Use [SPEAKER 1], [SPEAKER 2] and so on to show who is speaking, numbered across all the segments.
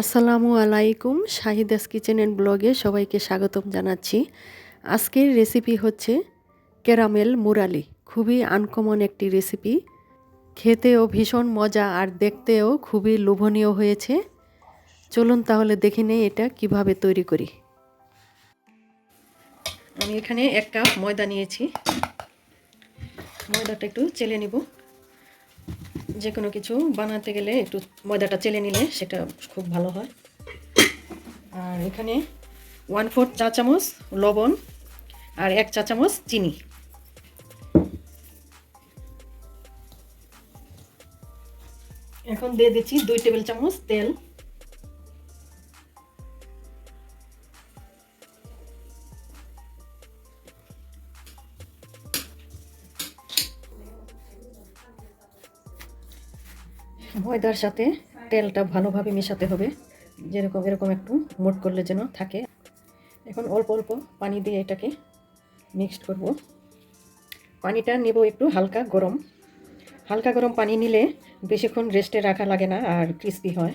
[SPEAKER 1] আসসালামু আলাইকুম Shahida's kitchen and ব্লগে সবাইকে স্বাগতম জানাচ্ছি। আজকের রেসিপি হচ্ছে ক্যারামেল মুরালি। খুবই আনকমন একটি রেসিপি। খেতেও ভীষণ মজা আর দেখতেও খুবই লোভনীয় হয়েছে। চলুন তাহলে দেখে নেই এটা কীভাবে তৈরি করি। আমি এখানে এক কাপ ময়দা নিয়েছি। ময়দাটা একটু চেলে নিব। যে কোনো কিছু বানাতে গেলে একটু ময়দাটা চেলে নিলে সেটা খুব ভালো হয়। আর এখানে ওয়ান ফোর্থ চা চামচ লবণ আর এক চা চামচ চিনি। এখন দিয়ে দিচ্ছি দুই টেবিল চামচ তেল। ময়দার সাথে তেলটা ভালোভাবে মেশাতে হবে। যেরকম, এরকম একটু মোট করলে যেন থাকে। এখন অল্প অল্প পানি দিয়ে এটাকে মিক্সড করব। পানিটা নেব একটু হালকা গরম। হালকা গরম পানি নিলে বেশিক্ষণ রেস্টে রাখা লাগে না আর ক্রিস্পি হয়।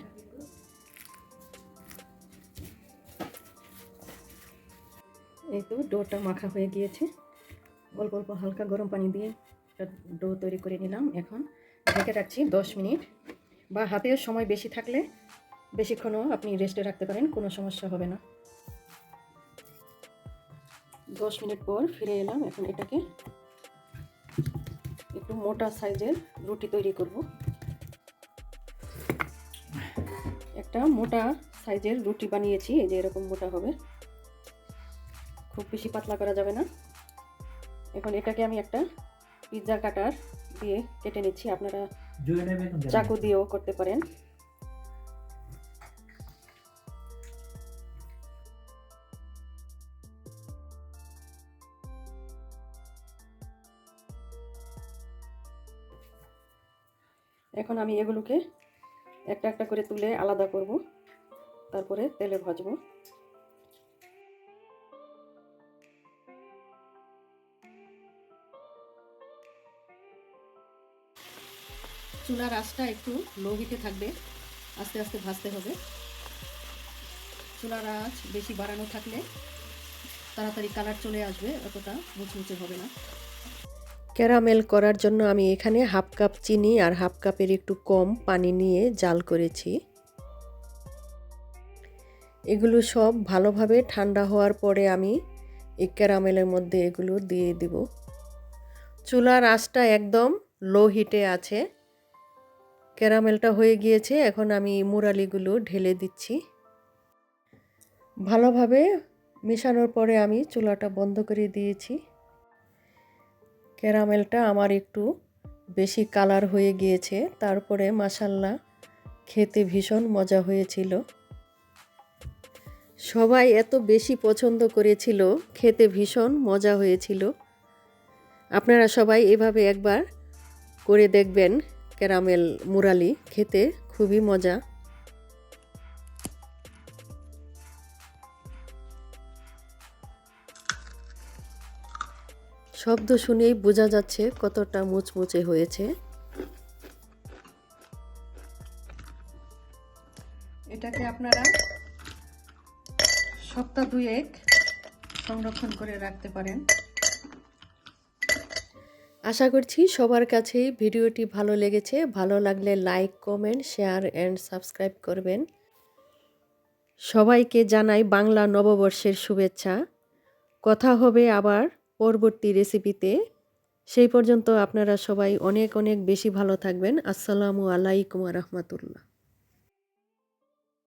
[SPEAKER 1] এই তো ডোটা মাখা হয়ে গিয়েছে। অল্প অল্প হালকা গরম পানি দিয়ে ডো তৈরি করে নিলাম এখন। ঢেকে রাখছি দশ মিনিট বা হাতের সময় বেশি থাকলে বেশিক্ষণও আপনি রেস্টে রাখতে পারেন, কোনো সমস্যা হবে না। দশ মিনিট পর ফিরে এলাম, এখন এটাকে একটু মোটা সাইজের রুটি তৈরি করব। একটা মোটা সাইজের রুটি বানিয়েছি, এই যে এরকম মোটা হবে। খুব বেশি পাতলা করা যাবে না। এখন এটাকে আমি একটা পিৎজা কাটার দিয়ে কেটে নিচ্ছি। আপনারা চাকু দিয়েও করতে পারেন। এখন আমি এগুলোকে একটা একটা করে তুলে আলাদা করব। তারপরে তেলে ভাজবো। চুলার আঁচটা একটু লো হিটে থাকবে। আস্তে আস্তে ভাজতে হবে। চুলার আঁচ বেশি বাড়ানো থাকলে তাড়াতাড়ি কালার চলে আসবে, অতটা মুচমুচে হবে না। ক্যারামেল করার জন্য আমি এখানে হাফ কাপ চিনি আর হাফ কাপের একটু কম পানি নিয়ে জাল করেছি। এগুলো সব ভালোভাবে ঠান্ডা হওয়ার পরে আমি এই ক্যারামেলের মধ্যে এগুলো দিয়ে দিব। চুলার আঁচটা একদম লো হিটে আছে। ক্যারামেলটা হয়ে গিয়েছে, এখন আমি মুরালিগুলো ঢেলে দিচ্ছি। ভালোভাবে মেশানোর পরে আমি চুলাটা বন্ধ করে দিয়েছি। ক্যারামেলটা আমার একটু বেশি কালার হয়ে গিয়েছে, তারপরে মাসাল্লা খেতে ভীষণ মজা হয়েছিল। সবাই এত বেশি পছন্দ করেছিল, খেতে ভীষণ মজা হয়েছিল। আপনারা সবাই এভাবে একবার করে দেখবেন ক্যারামেল মুরালি খেতে খুবই মজা। শব্দ শুনেই বোঝা যাচ্ছে কতটা মুচমুচে হয়েছে। এটাকে আপনারা সপ্তাহ দুয়েক সংরক্ষণ করে রাখতে পারেন। আশা করছি সবার কাছেই ভিডিওটি ভালো লেগেছে। ভালো লাগলে like comment share and subscribe করবেন। সবাইকে জানাই বাংলা নববর্ষের শুভেচ্ছা। কথা হবে আবার পরবর্তী রেসিপিতে সেই পর্যন্ত আপনারা সবাই অনেক অনেক বেশি ভালো থাকবেন। আসসালামু আলাইকুম রহমতুল্লাহ।